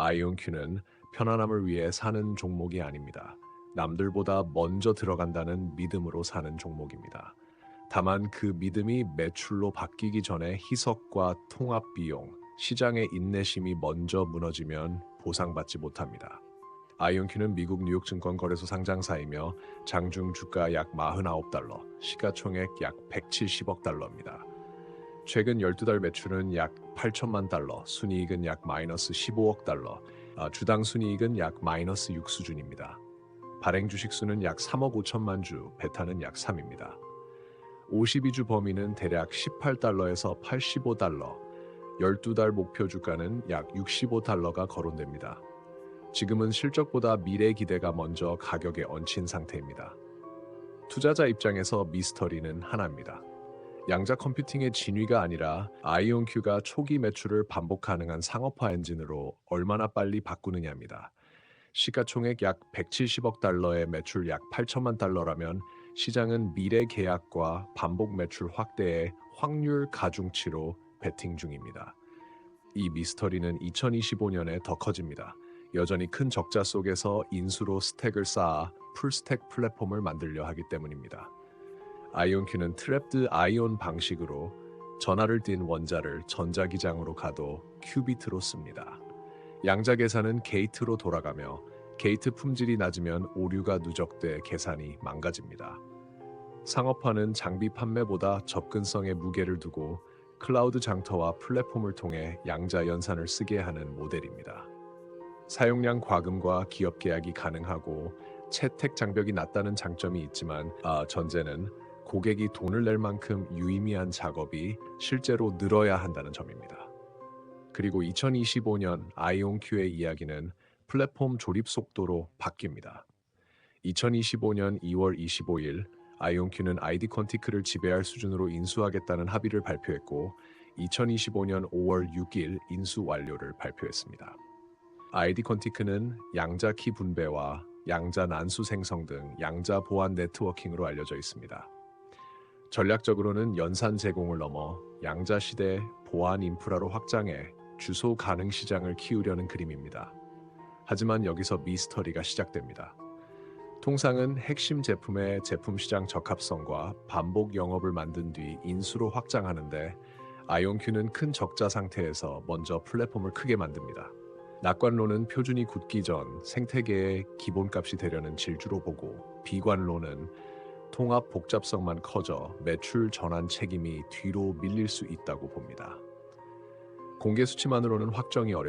아이온큐는 편안함을 위해 사는 종목이 아닙니다. 남들보다 먼저 들어간다는 믿음으로 사는 종목입니다. 다만 그 믿음이 매출로 바뀌기 전에 희석과 통합 비용, 시장의 인내심이 먼저 무너지면 보상받지 못합니다. 아이온큐는 미국 뉴욕 증권 거래소 상장사이며 장중 주가 약 49달러, 시가총액 약 170억 달러입니다. 최근 12달 매출은 약 8천만 달러, 순이익은 약 마이너스 15억 달러, 아, 주당 순이익은 약 마이너스 6 수준입니다. 발행 주식 수는 약 3억 5천만 주, 베타는 약 3입니다. 52주 범위는 대략 18달러에서 85달러, 12달 목표 주가는 약 65달러가 거론됩니다. 지금은 실적보다 미래 기대가 먼저 가격에 얹힌 상태입니다. 투자자 입장에서 미스터리는 하나입니다. 양자 컴퓨팅의 진위가 아니라 아이온큐가 초기 매출을 반복 가능한 상업화 엔진으로 얼마나 빨리 바꾸느냐입니다. 시가총액 약 170억 달러의 매출 약 8천만 달러라면 시장은 미래 계약과 반복 매출 확대의 확률 가중치로 베팅 중입니다. 이 미스터리는 2025년에 더 커집니다. 여전히 큰 적자 속에서 인수로 스택을 쌓아 풀스택 플랫폼을 만들려 하기 때문입니다. 아이온큐는 트랩드 아이온 방식으로 전하를 띤 원자를 전자기장으로 가도 큐비트로 씁니다. 양자 계산은 게이트로 돌아가며 게이트 품질이 낮으면 오류가 누적돼 계산이 망가집니다. 상업화는 장비 판매보다 접근성에 무게를 두고 클라우드 장터와 플랫폼을 통해 양자 연산을 쓰게 하는 모델입니다. 사용량 과금과 기업 계약이 가능하고 채택 장벽이 낮다는 장점이 있지만 아, 전제는 고객이 돈을 낼 만큼 유의미한 작업이 실제로 늘어야 한다는 점입니다. 그리고 2025년 아이온큐의 이야기는 플랫폼 조립 속도로 바뀝니다. 2025년 2월 25일 아이온큐는 아이디 컨티크를 지배할 수준으로 인수하겠다는 합의를 발표했고 2025년 5월 6일 인수 완료를 발표했습니다. 아이디 컨티크는 양자 키 분배와 양자 난수 생성 등 양자 보안 네트워킹으로 알려져 있습니다. 전략적으로는 연산 제공을 넘어 양자 시대 보안 인프라로 확장해 주소 가능 시장을 키우려는 그림입니다. 하지만 여기서 미스터리가 시작됩니다. 통상은 핵심 제품의 제품 시장 적합성과 반복 영업을 만든 뒤 인수로 확장하는데 아이온큐는 큰 적자 상태에서 먼저 플랫폼을 크게 만듭니다. 낙관론은 표준이 굳기 전 생태계의 기본값이 되려는 질주로 보고 비관론은 통합 복잡성만 커져 매출 전환 책임이 뒤로 밀릴 수 있다고 봅니다. 공개 수치만으로는 확정이 어렵